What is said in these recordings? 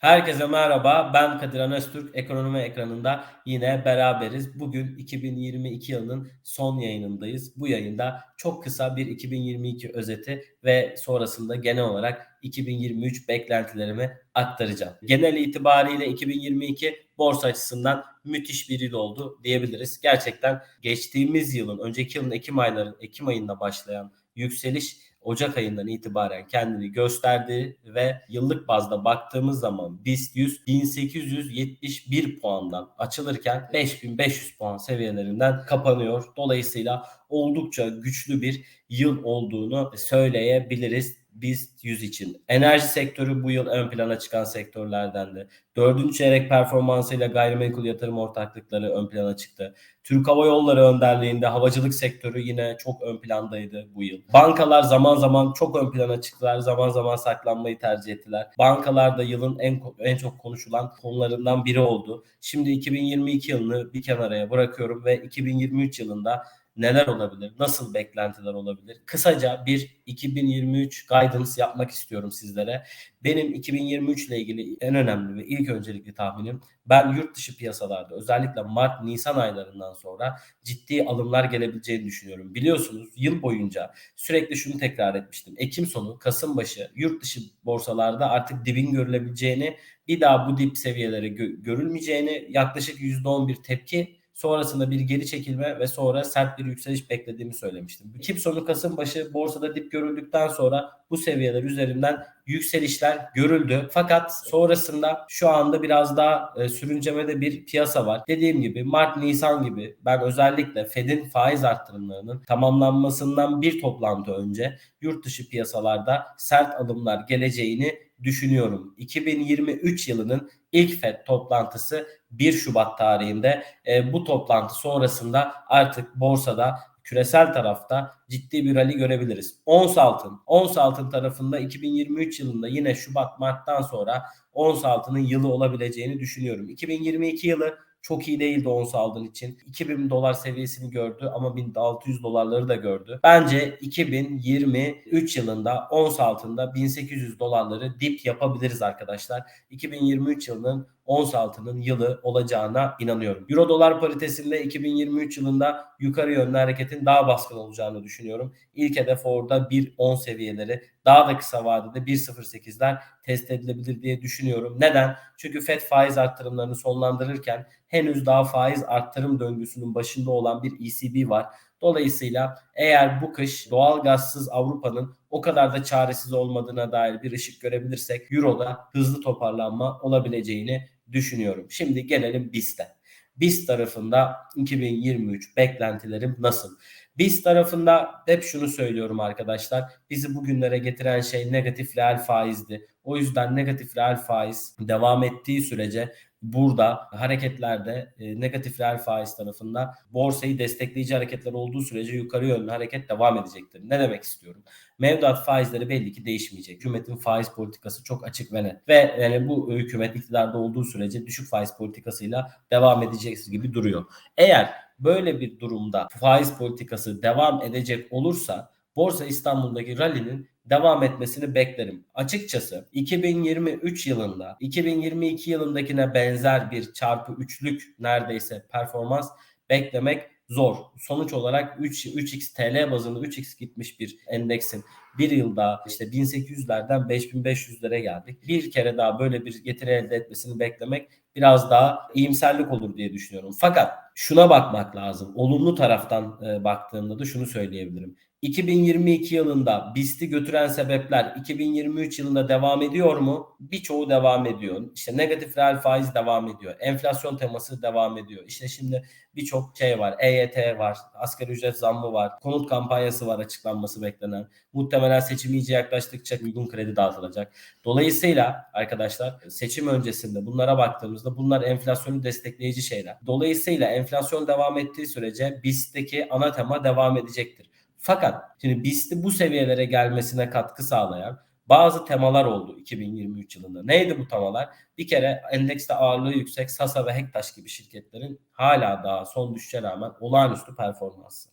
Herkese merhaba. Ben Kadir Anastürk. Ekonomi ekranında yine beraberiz. Bugün 2022 yılının son yayınındayız. Bu yayında çok kısa bir 2022 özeti ve sonrasında genel olarak 2023 beklentilerimi aktaracağım. Genel itibariyle 2022 borsa açısından müthiş bir yıl oldu diyebiliriz. Gerçekten geçtiğimiz yılın, önceki yılın Ekim ayları, Ekim ayında başlayan yükseliş Ocak ayından itibaren kendini gösterdi ve yıllık bazda baktığımız zaman BIST 100 1871 puandan açılırken 5500 puan seviyelerinden kapanıyor. Dolayısıyla oldukça güçlü bir yıl olduğunu söyleyebiliriz BIST 100 için. Enerji sektörü bu yıl ön plana çıkan sektörlerden de. Dördüncü çeyrek performansıyla gayrimenkul yatırım ortaklıkları ön plana çıktı. Türk Hava Yolları önderliğinde havacılık sektörü yine çok ön plandaydı bu yıl. Bankalar zaman zaman çok ön plana çıktılar, zaman zaman saklanmayı tercih ettiler. Bankalar da yılın en en çok konuşulan konularından biri oldu. Şimdi 2022 yılını bir kenaraya bırakıyorum ve 2023 yılında neler olabilir? Nasıl beklentiler olabilir? Kısaca bir 2023 guidance yapmak istiyorum sizlere. Benim 2023 ile ilgili en önemli ve ilk öncelikli tahminim ben yurt dışı piyasalarda özellikle Mart Nisan aylarından sonra ciddi alımlar gelebileceğini düşünüyorum. Biliyorsunuz yıl boyunca sürekli şunu tekrar etmiştim. Ekim sonu, Kasım başı yurt dışı borsalarda artık dibin görülebileceğini, bir daha bu dip seviyeleri gö- görülmeyeceğini, yaklaşık %11 tepki Sonrasında bir geri çekilme ve sonra sert bir yükseliş beklediğimi söylemiştim. Kim sonu Kasım başı borsada dip görüldükten sonra bu seviyeler üzerinden yükselişler görüldü. Fakat sonrasında şu anda biraz daha e, sürüncemede bir piyasa var. Dediğim gibi Mart, Nisan gibi ben özellikle Fed'in faiz arttırımlarının tamamlanmasından bir toplantı önce yurt dışı piyasalarda sert alımlar geleceğini düşünüyorum. 2023 yılının ilk FED toplantısı 1 Şubat tarihinde. E, bu toplantı sonrasında artık borsada küresel tarafta ciddi bir rally görebiliriz. Ons altın, ons altın tarafında 2023 yılında yine Şubat Mart'tan sonra ons altının yılı olabileceğini düşünüyorum. 2022 yılı çok iyi değildi ons aldığın için. 2000 dolar seviyesini gördü ama 1600 dolarları da gördü. Bence 2023 yılında ons altında 1800 dolarları dip yapabiliriz arkadaşlar. 2023 yılının ons altının yılı olacağına inanıyorum. Euro dolar paritesinde 2023 yılında yukarı yönlü hareketin daha baskın olacağını düşünüyorum. İlk hedef orada 1.10 seviyeleri daha da kısa vadede 1.08'ler test edilebilir diye düşünüyorum. Neden? Çünkü FED faiz arttırımlarını sonlandırırken henüz daha faiz arttırım döngüsünün başında olan bir ECB var. Dolayısıyla eğer bu kış doğal gazsız Avrupa'nın o kadar da çaresiz olmadığına dair bir ışık görebilirsek Euro'da hızlı toparlanma olabileceğini düşünüyorum. Şimdi gelelim BIST'e. BIST tarafında 2023 beklentilerim nasıl? BIST tarafında hep şunu söylüyorum arkadaşlar. Bizi bugünlere getiren şey negatif reel faizdi. O yüzden negatif reel faiz devam ettiği sürece burada hareketlerde e, negatif reel faiz tarafında borsayı destekleyici hareketler olduğu sürece yukarı yönlü hareket devam edecektir. Ne demek istiyorum? Mevduat faizleri belli ki değişmeyecek. Hükümetin faiz politikası çok açık ve net. Ve yani bu hükümet iktidarda olduğu sürece düşük faiz politikasıyla devam edeceğiz gibi duruyor. Eğer böyle bir durumda faiz politikası devam edecek olursa Borsa İstanbul'daki rally'nin devam etmesini beklerim. Açıkçası 2023 yılında 2022 yılındakine benzer bir çarpı üçlük neredeyse performans beklemek zor. Sonuç olarak 3, 3x TL bazında 3x gitmiş bir endeksin bir yılda işte 1800'lerden 5500'lere geldik. Bir kere daha böyle bir getiri elde etmesini beklemek biraz daha iyimserlik olur diye düşünüyorum. Fakat şuna bakmak lazım. Olumlu taraftan e, baktığımda da şunu söyleyebilirim. 2022 yılında BIST'i götüren sebepler 2023 yılında devam ediyor mu? Birçoğu devam ediyor. İşte negatif reel faiz devam ediyor. Enflasyon teması devam ediyor. İşte şimdi birçok şey var. EYT var. Asgari ücret zammı var. Konut kampanyası var açıklanması beklenen. Muhtemelen seçim iyice yaklaştıkça uygun kredi dağıtılacak. Dolayısıyla arkadaşlar seçim öncesinde bunlara baktığımızda bunlar enflasyonu destekleyici şeyler. Dolayısıyla enflasyon devam ettiği sürece BIST'teki ana tema devam edecektir. Fakat şimdi BIST'i bu seviyelere gelmesine katkı sağlayan bazı temalar oldu 2023 yılında. Neydi bu temalar? Bir kere endekste ağırlığı yüksek Sasa ve Hektaş gibi şirketlerin hala daha son düşüşe rağmen olağanüstü performansı.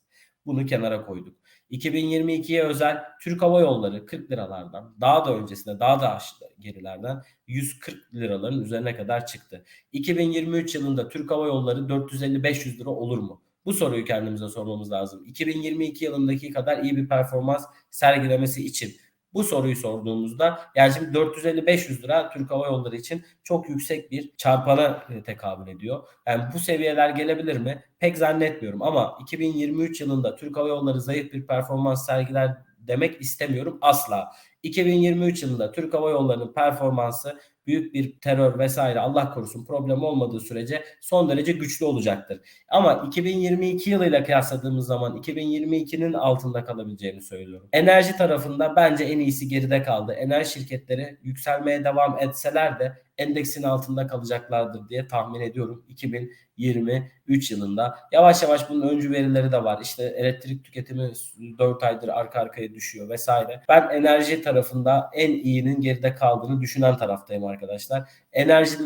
Bunu kenara koyduk. 2022'ye özel Türk Hava Yolları 40 liralardan daha da öncesinde daha da gerilerden 140 liraların üzerine kadar çıktı. 2023 yılında Türk Hava Yolları 450-500 lira olur mu? Bu soruyu kendimize sormamız lazım. 2022 yılındaki kadar iyi bir performans sergilemesi için bu soruyu sorduğumuzda yani şimdi 450-500 lira Türk Hava Yolları için çok yüksek bir çarpana e, tekabül ediyor. Yani bu seviyeler gelebilir mi? Pek zannetmiyorum ama 2023 yılında Türk Hava Yolları zayıf bir performans sergiler demek istemiyorum asla. 2023 yılında Türk Hava Yolları'nın performansı büyük bir terör vesaire Allah korusun problem olmadığı sürece son derece güçlü olacaktır. Ama 2022 yılıyla kıyasladığımız zaman 2022'nin altında kalabileceğini söylüyorum. Enerji tarafında bence en iyisi geride kaldı. Enerji şirketleri yükselmeye devam etseler de endeksin altında kalacaklardır diye tahmin ediyorum 2023 yılında. Yavaş yavaş bunun öncü verileri de var. İşte elektrik tüketimi 4 aydır arka arkaya düşüyor vesaire. Ben enerji tarafında en iyinin geride kaldığını düşünen taraftayım arkadaşlar. Enerji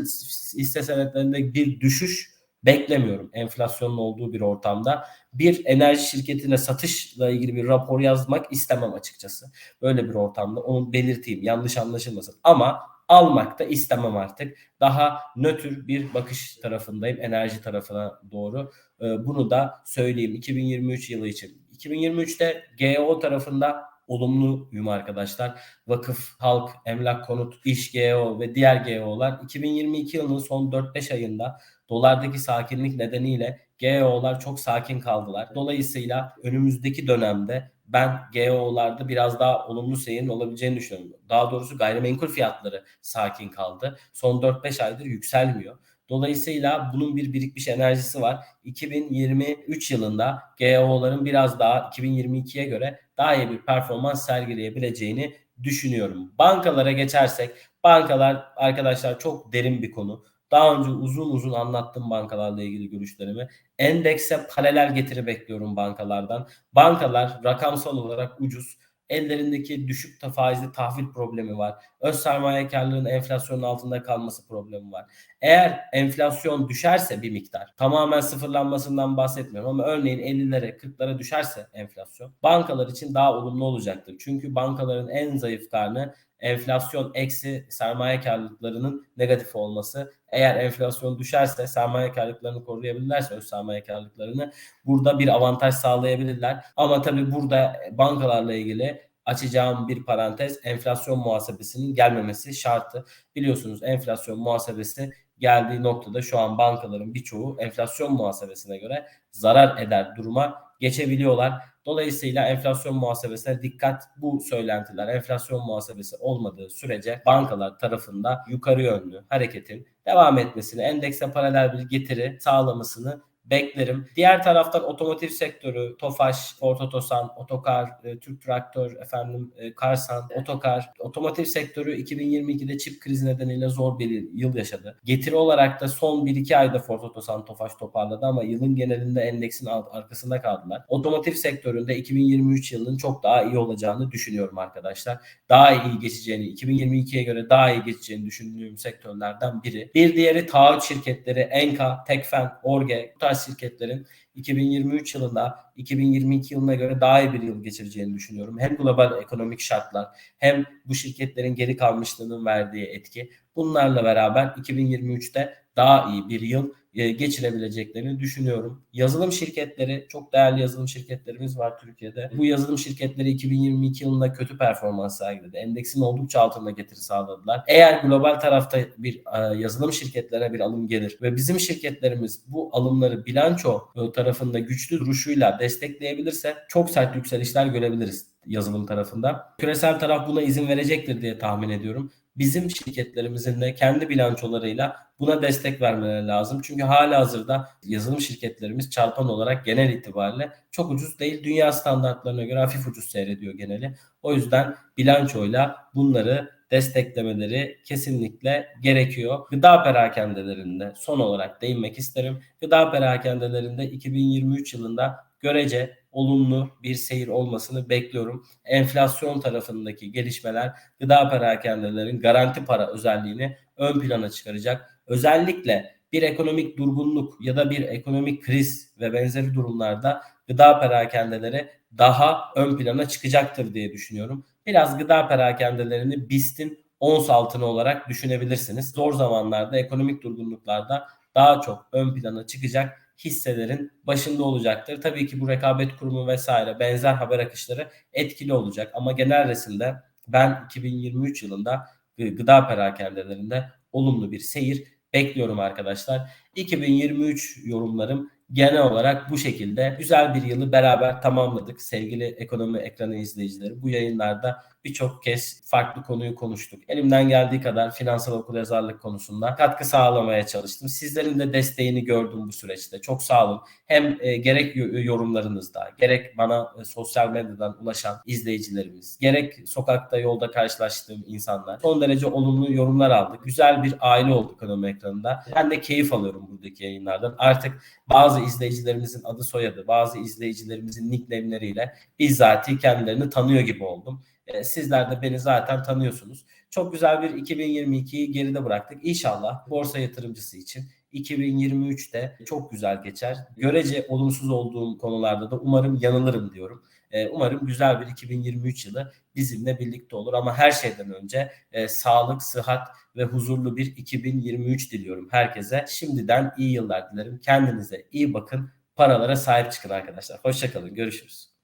hisse senetlerinde bir düşüş beklemiyorum enflasyonun olduğu bir ortamda. Bir enerji şirketine satışla ilgili bir rapor yazmak istemem açıkçası. Böyle bir ortamda onu belirteyim yanlış anlaşılmasın. Ama almak da istemem artık. Daha nötr bir bakış tarafındayım enerji tarafına doğru. Ee, bunu da söyleyeyim 2023 yılı için. 2023'te GEO tarafında olumluyum arkadaşlar. Vakıf, halk, emlak, konut, iş GEO ve diğer GEO'lar 2022 yılının son 4-5 ayında dolardaki sakinlik nedeniyle GEO'lar çok sakin kaldılar. Dolayısıyla önümüzdeki dönemde ben GEO'larda biraz daha olumlu seyrin olabileceğini düşünüyorum. Daha doğrusu gayrimenkul fiyatları sakin kaldı. Son 4-5 aydır yükselmiyor. Dolayısıyla bunun bir birikmiş enerjisi var. 2023 yılında GEO'ların biraz daha 2022'ye göre daha iyi bir performans sergileyebileceğini düşünüyorum. Bankalara geçersek bankalar arkadaşlar çok derin bir konu. Daha önce uzun uzun anlattım bankalarla ilgili görüşlerimi. Endekse paralel getiri bekliyorum bankalardan. Bankalar rakamsal olarak ucuz. Ellerindeki düşük faizli tahvil problemi var. Öz sermayekarlığın enflasyonun altında kalması problemi var. Eğer enflasyon düşerse bir miktar tamamen sıfırlanmasından bahsetmiyorum ama örneğin 50'lere 40'lara düşerse enflasyon bankalar için daha olumlu olacaktır. Çünkü bankaların en zayıf karnı enflasyon eksi sermaye karlılıklarının negatif olması. Eğer enflasyon düşerse sermaye karlılıklarını koruyabilirlerse öz sermaye karlılıklarını burada bir avantaj sağlayabilirler. Ama tabii burada bankalarla ilgili açacağım bir parantez enflasyon muhasebesinin gelmemesi şartı. Biliyorsunuz enflasyon muhasebesi geldiği noktada şu an bankaların birçoğu enflasyon muhasebesine göre zarar eder duruma geçebiliyorlar. Dolayısıyla enflasyon muhasebesine dikkat. Bu söylentiler enflasyon muhasebesi olmadığı sürece bankalar tarafında yukarı yönlü hareketin devam etmesini, endekse paralel bir getiri sağlamasını beklerim. Diğer taraftan otomotiv sektörü, Tofaş, Ford Otosan, Otokar, e, Türk Traktör, efendim e, Karsan, Otokar, otomotiv sektörü 2022'de çip krizi nedeniyle zor bir yıl yaşadı. Getiri olarak da son 1-2 ayda Ford Otosan, Tofaş toparladı ama yılın genelinde endeksin arkasında kaldılar. Otomotiv sektöründe 2023 yılının çok daha iyi olacağını düşünüyorum arkadaşlar. Daha iyi geçeceğini, 2022'ye göre daha iyi geçeceğini düşündüğüm sektörlerden biri. Bir diğeri taahhüt şirketleri, Enka, Tekfen, Orge, bu tarz şirketlerin 2023 yılında 2022 yılına göre daha iyi bir yıl geçireceğini düşünüyorum. Hem global ekonomik şartlar hem bu şirketlerin geri kalmışlığının verdiği etki. Bunlarla beraber 2023'te daha iyi bir yıl geçirebileceklerini düşünüyorum. Yazılım şirketleri, çok değerli yazılım şirketlerimiz var Türkiye'de. Bu yazılım şirketleri 2022 yılında kötü performans sergiledi. Endeksin oldukça altında getiri sağladılar. Eğer global tarafta bir e, yazılım şirketlerine bir alım gelir ve bizim şirketlerimiz bu alımları bilanço e, tarafında güçlü duruşuyla destekleyebilirse çok sert yükselişler görebiliriz yazılım tarafında. Küresel taraf buna izin verecektir diye tahmin ediyorum bizim şirketlerimizin de kendi bilançolarıyla buna destek vermeleri lazım. Çünkü hala hazırda yazılım şirketlerimiz çarpan olarak genel itibariyle çok ucuz değil. Dünya standartlarına göre hafif ucuz seyrediyor geneli. O yüzden bilançoyla bunları desteklemeleri kesinlikle gerekiyor. Gıda perakendelerinde son olarak değinmek isterim. Gıda perakendelerinde 2023 yılında görece olumlu bir seyir olmasını bekliyorum. Enflasyon tarafındaki gelişmeler gıda perakendelerin garanti para özelliğini ön plana çıkaracak. Özellikle bir ekonomik durgunluk ya da bir ekonomik kriz ve benzeri durumlarda gıda perakendeleri daha ön plana çıkacaktır diye düşünüyorum. Biraz gıda perakendelerini BIST'in ons altını olarak düşünebilirsiniz. Zor zamanlarda, ekonomik durgunluklarda daha çok ön plana çıkacak hisselerin başında olacaktır. Tabii ki bu rekabet kurumu vesaire benzer haber akışları etkili olacak ama genel resimde ben 2023 yılında gıda perakendelerinde olumlu bir seyir bekliyorum arkadaşlar. 2023 yorumlarım genel olarak bu şekilde güzel bir yılı beraber tamamladık sevgili ekonomi ekranı izleyicileri. Bu yayınlarda birçok kez farklı konuyu konuştuk. Elimden geldiği kadar finansal okuryazarlık konusunda katkı sağlamaya çalıştım. Sizlerin de desteğini gördüm bu süreçte. Çok sağ olun. Hem e, gerek yorumlarınızda, gerek bana e, sosyal medyadan ulaşan izleyicilerimiz, gerek sokakta yolda karşılaştığım insanlar son derece olumlu yorumlar aldık. Güzel bir aile olduk ekonomi ekranında. Ben de keyif alıyorum buradaki yayınlardan. Artık bazı izleyicilerimizin adı soyadı, bazı izleyicilerimizin nickname'leriyle bizzati kendilerini tanıyor gibi oldum. E, sizler de beni zaten tanıyorsunuz. Çok güzel bir 2022'yi geride bıraktık. İnşallah borsa yatırımcısı için 2023'te çok güzel geçer. Görece olumsuz olduğum konularda da umarım yanılırım diyorum. E, umarım güzel bir 2023 yılı bizimle birlikte olur ama her şeyden önce e, sağlık, sıhhat ve huzurlu bir 2023 diliyorum herkese. Şimdiden iyi yıllar dilerim. Kendinize iyi bakın. Paralara sahip çıkın arkadaşlar. Hoşçakalın. Görüşürüz.